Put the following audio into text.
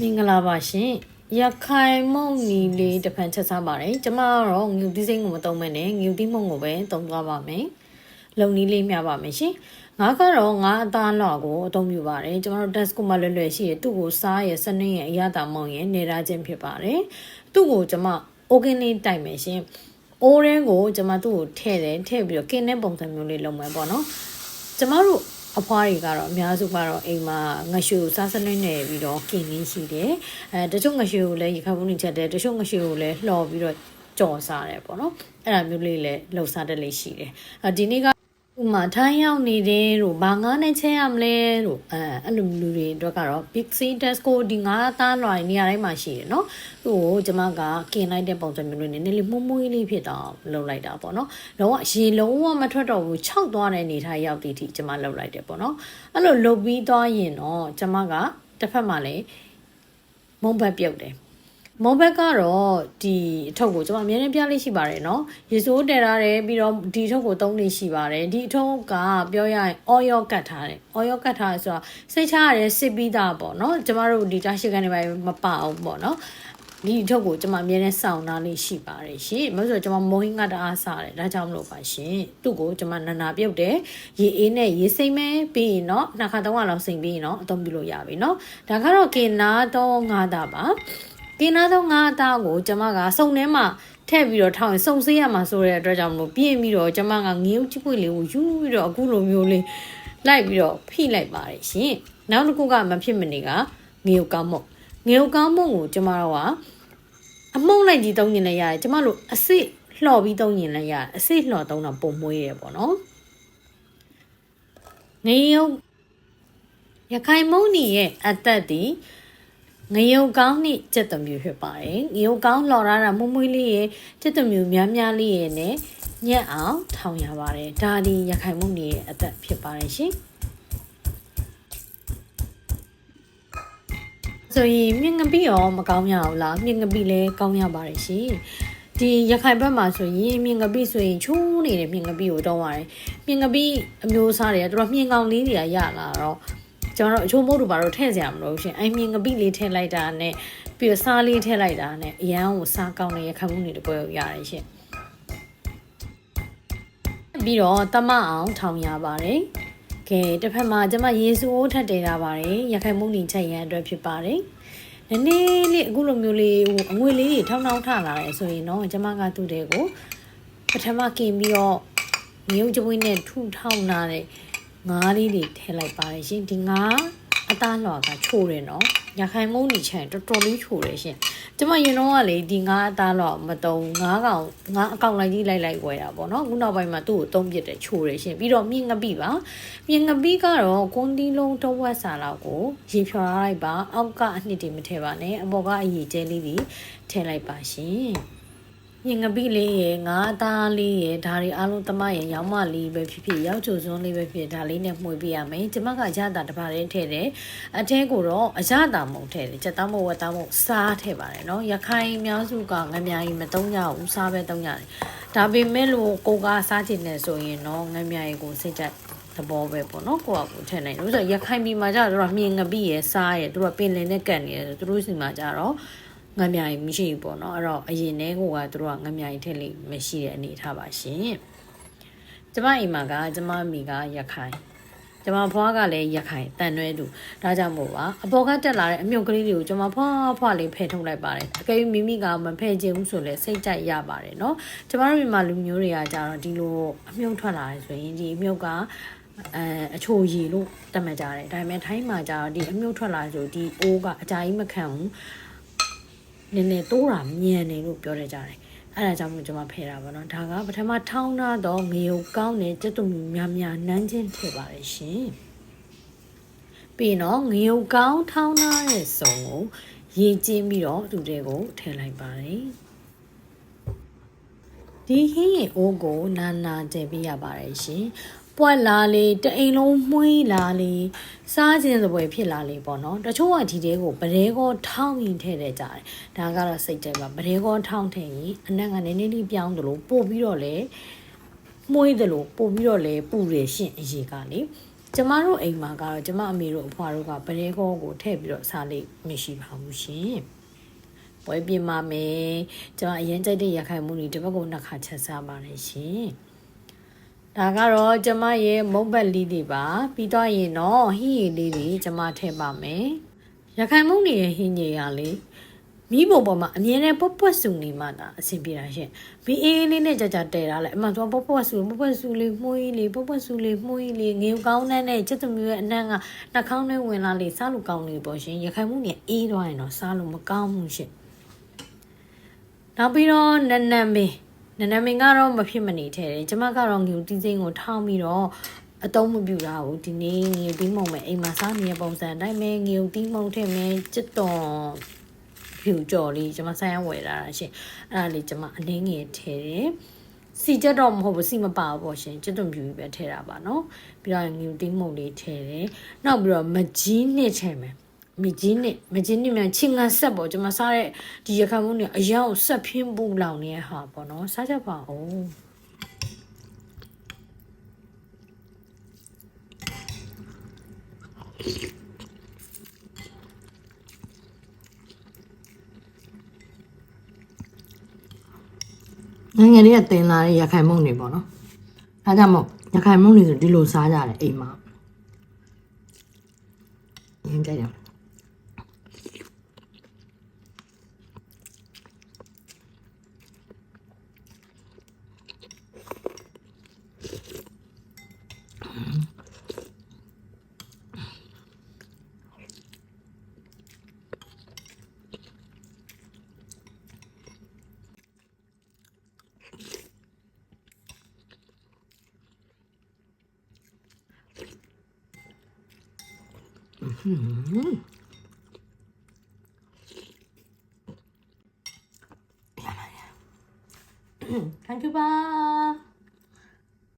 မင်္ဂလာပါရှင်ရခိုင်မုံနီလေးတစ်ဖန်ချက်စားပါတယ်ကျမကတော့ငူတီးစိမ့်ကိုမတုံးမဲနဲ့ငူတီးမုံကိုပဲတုံးသွားပါမယ်လုံနီးလေးမျှပါမယ်ရှင်ငါကတော့ငါအသားလောက်ကိုအသုံးပြုပါတယ်ကျမတို့ desk မှာလွယ်လွယ်ရှိရသူ့ကိုစားရစနစ်ရဲ့အရသာမုံရဲ့နေရာချင်းဖြစ်ပါတယ်သူ့ကိုကျမ organ လေးတိုက်မယ်ရှင်အိုးရင်းကိုကျမသူ့ကိုထည့်တယ်ထည့်ပြီးတော့ကင်းတဲ့ပုံစံမျိုးလေးလုပ်မယ်ပေါ့နော်ကျမတို့ အဖွားတွေကတော့အများစုကတော့အိမ်မှာငှက်ရှူစားစနစ်နဲ့ပြီးတော့ကင်လေးရှိတယ်အဲတချို့ငှက်ရှူကိုလည်းရေခါပုံးနေချက်တယ်တချို့ငှက်ရှူကိုလည်းလှော်ပြီးတော့ကြော်စားတယ်ပေါ့နော်အဲ့ဒါမျိုးလေးလည်းလှုပ်စားတက်လေးရှိတယ်အဲဒီနေ့က ဥမာထိုင်းရောက်နေတယ်တို့ဘာငားနဲ့ချက်ရမလဲတို့အဲအဲ့လိုလူတွေအတွက်ကတော့ Pixie Tesco ဒီငားသားလွှာနေရာတိုင်းမှာရှိတယ်နော်ဟိုကျွန်မကกินလိုက်တဲ့ပုံစံမျိုးလေးနည်းနည်းလေးမှုမှုလေးဖြစ်တော့လုပ်လိုက်တာပေါ့နော်တော့ရေလုံးဝမထွက်တော့ဘူးခြောက်သွားတဲ့အနေထားရောက်တည်တည်ကျွန်မလုပ်လိုက်တယ်ပေါ့နော်အဲ့လိုလုပ်ပြီးသွားရင်တော့ကျွန်မကတစ်ဖက်မှာလည်းမုံဘက်ပြုတ်တယ် မောဘက်ကတော့ဒီအထုပ်ကိုကျွန်မအများနဲ့ပြလေးရှိပါတယ်เนาะရေစိုးတည်ထားတယ်ပြီးတော့ဒီအထုပ်ကိုသုံးလေးရှိပါတယ်ဒီအထုပ်ကပြောရရင် oil ကတ်ထားတယ် oil ကတ်ထားတယ်ဆိုတော့စိတ်ချရတယ်စစ်ပြီးသားပေါ့เนาะကျမတို့ဒီတားရှိကနေပဲမပအောင်ပေါ့เนาะဒီအထုပ်ကိုကျွန်မအမြဲတမ်းစောင့်နာလေးရှိပါတယ်ရှင်မဟုတ်ဆိုကျွန်မမိုးဟင်းကတအားစားတယ်ဒါကြောင့်မလို့ပါရှင်သူ့ကိုကျွန်မနန္နာပြုတ်တယ်ရေအေးနဲ့ရေစိမ့်မဲပြီးရင်เนาะနှစ်ခါသုံးခါလောက်စိမ့်ပြီးရင်เนาะအသုံးပြုလို့ရပြီเนาะဒါကတော့ကင်နာတော့ငါးတာပါ ကင်နာတော့ငါးတာကိုကျွန်မကစုံထဲမှာထည့်ပြီးတော့ထောင်းရင်စုံစေးရမှာဆိုတဲ့အတွက်ကြောင့်မလို့ပြင်းပြီးတော့ကျွန်မကငင်းချပွေလေးကိုယူပြီးတော့အခုလိုမျိုးလေးလိုက်ပြီးတော့ဖိလိုက်ပါတယ်ရှင်နောက်တစ်ခုကမဖြစ်မနေကငေုတ်ကောင်းမုတ်ငေုတ်ကောင်းမုတ်ကိုကျွန်မတို့ကအမုံလိုက်ကြီးသုံးညင်လည်းရတယ်ကျမတို့အစစ်လှော်ပြီးသုံးညင်လည်းရတယ်အစစ်လှော်သုံးတာပုံမွေးရပေါ့နော်ငရုတ်ရခိုင်မုံနီရဲ့အသက်ဒီ ငရုတ်ကောင်းနှင့်စက်တမျိုးဖြစ်ပါတယ်ငရုတ်ကောင်းလှော်ရတာမွမွေးလေးရဲ့စက်တမျိုးများများလေးရဲ့နဲ့ညက်အောင်ထောင်ရပါတယ်ဒါဒီရခိုင်မုံနီရဲ့အသက်ဖြစ်ပါတယ်ရှင်ဆိုရင်မြင့်ငပိရောမကောင်းရအောင်လားမြင့်ငပိလည်းကောင်းရပါတယ်ရှင်ဒီရခိုင်ဘက်မှာဆိုရင်မြင့်ငပိဆိုရင်ချိုးနေတဲ့မြင့်ငပိကိုတော့ရတယ်မြင့်ငပိအမျိုးအစားတွေကတော်တော်မြင့်ကောင်းလေးတွေကရလာတော့ ကျွန်တော်တို့အချိုးမုတ်တို့ဘာလို့ထည့်စရာမလိုရှင်အဲ့မြင့်ငပိလေးထည့်လိုက်တာနဲ့ပြီးတော့စားလေးထည့်လိုက်တာနဲ့အရန်ကိုစားကောင်းတဲ့ရခိုင်မှုတွေတပွဲကိုရတယ်ရှင်ပြီးတော့တမအောင်ထောင်ရပါတယ်ကဲတစ်ဖက်မှာကျမယေစုအိုးထပ်တည်တာပါတယ်ရခိုင်မုန်နီချက်ရန်အတွက်ဖြစ်ပါတယ်နည်းနည်းလေးအခုလိုမျိုးလေးဟိုအငွေလေးတွေထောင်းထောင်းထလာတယ်ဆိုရင်တော့ကျမကသူ့တွေကိုပထမกินပြီးတော့မြုပ်ကြွေးနဲ့ထူထောင်းလာတဲ့ ငါးလေးတွေထည့်လိုက်ပါတယ်ရှင်ဒီငါးအသားလွှာကချိုးတယ်နော်ရခိုင်မုန်းနီချန်တော်တော်လေးချိုးတယ်ရှင်ကျမရင်တော့ကလေဒီငါးအသားလွှာမတုံငါးကောင်ငါးအကောင်လိုက်ကြီးလိုက်လိုက်ဝယ်တာပေါ့နော်ခုနောက်ပိုင်းမှာသူ့ကိုသုံးပြတယ်ချိုးတယ်ရှင်ပြီးတော့မြင့်ငပိပါမြင့်ငပိကတော့ကွန်တီလုံးတစ်ဝက်စာလောက်ကိုရေဖြော်လိုက်ပါအောက်ကအနှစ်တွေမထည့်ပါနဲ့အပေါ်ကအရည်ကျဲလေးတွေထည့်လိုက်ပါရှင် ညင်ငပိလေးရယ်ငါးအသားလေးရယ်ဒါတွေအားလုံးတမရယ်ရောင်းမလေးပဲဖြစ်ဖြစ်ရောက်ချိုစွန်းလေးပဲဖြစ်ဒါလေးနဲ့မှုပြရမယ်ကျမကရတာတစ်ပါးလေးထည့်တယ်အထဲကိုတော့အရတာမုံထည့်တယ်ချက်သားမုံဝက်သားမုံစားထည့်ပါတယ်နော်ရခိုင်အများစုကငမြာကြီးမတုံးကြဘူးစားပဲတုံးကြတယ်ဒါပေမဲ့လို့ကိုကစားချင်တယ်ဆိုရင်တော့ငမြာကြီးကိုစိတ်ကြိုက်သဘောပဲပေါ့နော်ကိုကကိုထည့်နိုင်လို့ဆိုရခိုင်ပြည်မှာကျတော့မြင်ငပိရယ်စားရယ်သူတို့ပင်လင်နဲ့ကန်နေတယ်သူတို့စီမှာကျတော့ ငမြာကြီးမရှိဘူးပေါ့နော်အဲ့တော့အရင်တည်းကသူတို့ကငမြာကြီးထည့်လိမရှိတဲ့အနေထားပါရှင်ကျမအိမ်မှာကကျမမိကရခိုင်ကျမဖွားကလည်းရခိုင်တန်ရွဲသူဒါကြောင့်မို့ပါအပေါ်ကတက်လာတဲ့အမြုပ်ကလေးတွေကိုကျမဖွားဖွားလေးဖယ်ထုတ်လိုက်ပါတယ်အကယ်၍မိမိကမဖယ်ချင်ဘူးဆိုလဲစိတ်ကြိုက်ရပါတယ်เนาะကျမတို့မြန်မာလူမျိုးတွေကကြတော့ဒီလိုအမြုပ်ထွက်လာတယ်ဆိုရင်ဒီအမြုပ်ကအဲအချိုရည်လို့တတ်မှတ်ကြတယ်ဒါပေမဲ့ထိုင်းမှာကြတော့ဒီအမြုပ်ထွက်လာဆိုဒီအိုးကအကြာကြီးမခံဘူး နည်းနည်းတိုးတာမြန်နေလို့ပြောရကြတယ်အဲ့ဒါကြောင့်မို့ကျွန်မဖယ်တာပေါ့နော်ဒါကပထမထောင်းထားတော့ငရုတ်ကောင်းတဲ့ကျက်သွန်များများနန်းချင်းထည့်ပါတယ်ရှင်ပြီးတော့ငရုတ်ကောင်းထောင်းထားတဲ့စုံကိုရေကျင်းပြီးတော့သူတွေကိုထည့်လိုက်ပါတယ်ဒီဟင်းရဲ့အိုးကိုနာနာကျဲပေးရပါတယ်ရှင် ပွက်လာလေတအိမ်လုံးမှုေးလာလေစားခြင်းစပွဲဖြစ်လာလေပေါ့နော်တချို့ကဒီတဲကိုပရဲကောထောင်းရင်ထည့်တဲ့ကြတယ်ဒါကတော့စိတ်ကြိုက်ပါပရဲကောထောင်းထည့်ရင်အနက်ကနည်းနည်းလေးပြောင်းသလိုပို့ပြီးတော့လေမှုေးသလိုပို့ပြီးတော့လေပူရရှင်အရေးကလေကျမတို့အိမ်မှာကတော့ကျမအမေတို့အဖွားတို့ကပရဲခေါကိုထည့်ပြီးတော့စားလိမရှိပါဘူးရှင်ပွဲပြမမယ်ကျမအရင်ကြိုက်တဲ့ရခိုင်မှုတွေတစ်ပတ်ကိုနှစ်ခါချက်စားပါတယ်ရှင် ဒါကတော့ကျမရဲ့မုတ်ပတ်လေးတွေပါပြီးတော့ရင်တော့ဟင်းရည်လေးတွေကျမထည့်ပါမယ်ရခိုင်မှုတွေရဲ့ဟင်းရည်ရလေးမိဘပေါ်မှာအမြဲတမ်းပွက်ပွက်ဆူနေမှသာအဆင်ပြေတာရှင်မီးအေးလေးနဲ့ကြာကြာတဲတာလေအမှန်တော့ပွက်ပွက်ဆူပွက်ပွက်ဆူလေးမှုေးလေးပွက်ပွက်ဆူလေးမှုေးလေးငေကောင်းတဲ့နဲ့ချက်သမီးရဲ့အနှံ့ကနှာခေါင်းထဲဝင်လာလေစားလို့ကောင်းနေပေါ့ရှင်ရခိုင်မှုနေအေးသွားရင်တော့စားလို့မကောင်းဘူးရှင်နောက်ပြီးတော့နနမင်း နနမင်းကတော့မဖြစ်မနေထဲတယ်ကျမကတော့ငူတီးစိမ့်ကိုထောင်းပြီးတော့အတုံးမပြူတာကိုဒီနေ့ငူတီးမုံမဲ့အိမ်မှာစားနေတဲ့ပုံစံအတိုင်းပဲငူတီးမုံထည့်မယ်ချစ်တော်ဖြူကြော်လေးကျွန်မဆိုင်ရဝယ်လာတာရှင်အဲ့ဒါလေးကျွန်မအနည်းငယ်ထည့်တယ်စီချက်တော့မဟုတ်ဘူးစီမပါဘူးပေါ့ရှင်ကျွတ်တွန်ဖြူပဲထည့်တာပါနော်ပြီးတော့ငူတင်းမုံလေးထည့်တယ်နောက်ပြီးတော့မကြီးနှစ်ထည့်မယ် မကြီးနှစ်မကြီးနှစ်မြန်ချင်းငါဆက်ပေါ့ကျွန်မစားတဲ့ဒီရခိုင်မုန်းနေအရောက်ဆက်ဖင်းပူလောင်နေတဲ့ဟာပေါ့နော်စားကြပါဦးငယ်ငယ်လေးကတင်လာတဲ့ရခိုင်မုံတွေပေါ့နော်။ဒါကြောင့်မို့ရခိုင်မုံတွေဆိုဒီလိုစားကြတယ်အိမ်မှာ။ရင်းကြတယ်။ Thank you bye